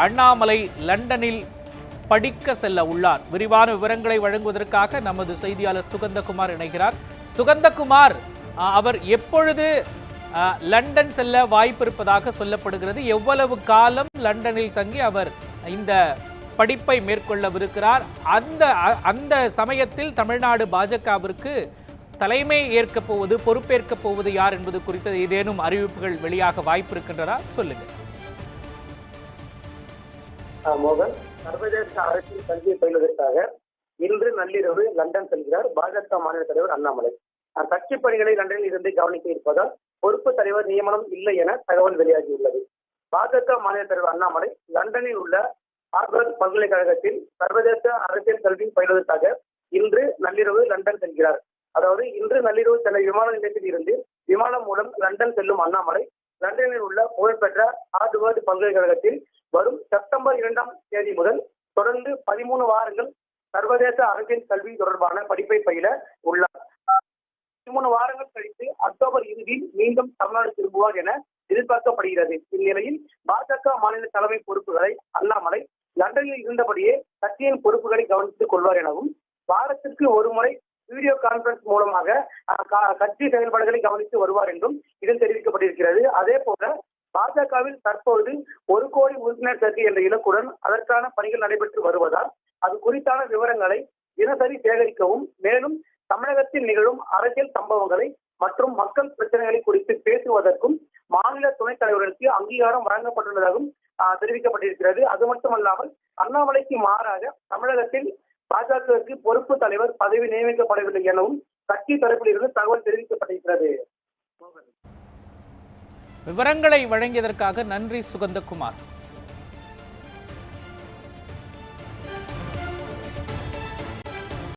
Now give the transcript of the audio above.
அண்ணாமலை லண்டனில் படிக்க செல்ல உள்ளார். விரிவான விவரங்களை வழங்குவதற்காக நமது செய்தியாளர் சுகந்தகுமார் இணைகிறார். சுகந்தகுமார் அவர் எப்பொழுது லண்டன் செல்ல வாய்ப்பு இருப்பதாக சொல்லப்படுகிறது. எவ்வளவு காலம் லண்டனில் தங்கி அவர் இந்த படிப்பை மேற்கொள்ளவிருக்கிறார். அந்த அ- அந்த சமயத்தில் தமிழ்நாடு பாஜகவிற்கு தலைமை ஏற்கப் போவது பொறுப்பேற்கப் போவது யார் என்பது குறித்த ஏதேனும் அறிவிப்புகள் வெளியாக வாய்ப்பு இருக்கின்றதா சொல்லுங்கள். மோகன். சர்வதேச அரசியல் கல்வியை பயில்வதற்காக இன்று நள்ளிரவு லண்டன் செல்கிறார் பாஜக மாநில தலைவர் அண்ணாமலை. கட்சி பணிகளை லண்டனில் இருந்து கவனிக்க இருப்பதால் பொறுப்பு தலைவர் நியமனம் இல்லை என தகவல் வெளியாகியுள்ளது. பாஜக மாநில தலைவர் அண்ணாமலை லண்டனில் உள்ள ஹார்வர்ட் பல்கலைக்கழகத்தில் சர்வதேச அரசியல் கல்வி பயில்வதற்காக இன்று நள்ளிரவு லண்டன் செல்கிறார். அதாவது இன்று நள்ளிரவு சென்னை விமான நிலையத்தில் இருந்து விமானம் மூலம் லண்டன் செல்லும் அண்ணாமலை லண்டனில் உள்ள புகழ்பெற்ற ஹார்வர்ட் பல்கலைக்கழகத்தில் வரும் செப்டம்பர் இரண்டாம் தேதி முதல் தொடர்ந்து பதிமூணு வாரங்கள் சர்வதேச அரசியல் கல்வி தொடர்பான படிப்பை பயில உள்ளார். பதிமூணு வாரங்கள் கழித்து அக்டோபர் இறுதியில் மீண்டும் தமிழ்நாடு திரும்புவார் என எதிர்பார்க்கப்படுகிறது. இந்நிலையில் பாஜக மாநில தலைமை பொறுப்புகளை அண்ணாமலை லண்டனில் இருந்தபடியே கட்சியின் பொறுப்புகளை கவனித்துக் கொள்வார் எனவும் வாரத்திற்கு ஒருமுறை வீடியோ கான்பரன்ஸ் மூலமாக கட்சி செயல்பாடுகளை கவனித்து வருவார் என்றும் இதில் தெரிவிக்கப்பட்டிருக்கிறது. அதே போல பாஜகவில் தற்போது ஒரு கோடி உறுப்பினர் சேர்க்கை என்ற இலக்குடன் அதற்கான பணிகள் நடைபெற்று வருவதால் அது குறித்தான விவரங்களை தினசரி சேகரிக்கவும் மேலும் தமிழகத்தில் நிகழும் அரசியல் சம்பவங்களை மற்றும் மக்கள் பிரச்சனைகளை குறித்து பேசுவதற்கும் மாநில துணைத் தலைவர்களுக்கு அங்கீகாரம் வழங்கப்பட்டுள்ளதாகவும் ஆஹ், தெரிவிக்கப்பட்டிருக்கிறது. அது மட்டுமல்லாமல் அண்ணாமலைக்கு மாறாக தமிழகத்தில் பாஜகவிற்கு பொறுப்பு தலைவர் பதவி நியமிக்கப்படவில்லை எனவும் கட்சி தரப்பில் இருந்து தகவல் தெரிவிக்கப்பட்டிருக்கிறது. விவரங்களை வழங்கியதற்காக நன்றி சுகந்தகுமார்.